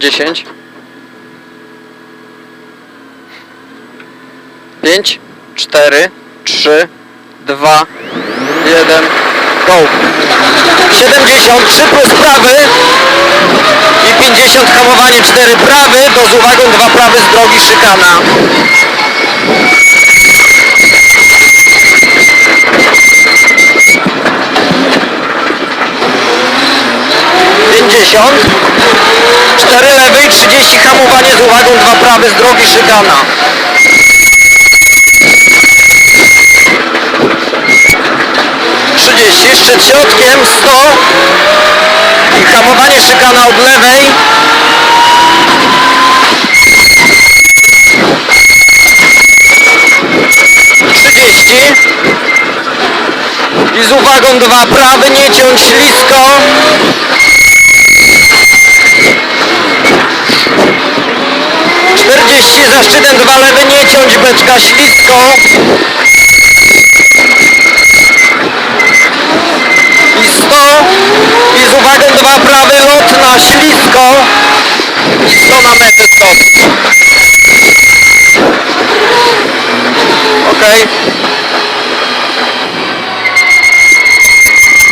10 5 4 3 2 1 go. 73 plus prawy. I 50 hamowanie 4 prawy. Do z uwagą 2 prawy z drogi szykana. Pięćdziesiąt, cztery lewy i 30 hamowanie z uwagą 2 prawy z drogi szykana. Trzydzieści, szczyt środkiem, 100 i hamowanie szykana od lewej. Trzydzieści i z uwagą dwa prawy, nie ciąć ślisko. Szczytem dwa lewy, nie ciąć beczka ślisko. I sto i z uwagą dwa prawy, lot na ślisko. I sto na metę stop. Okej.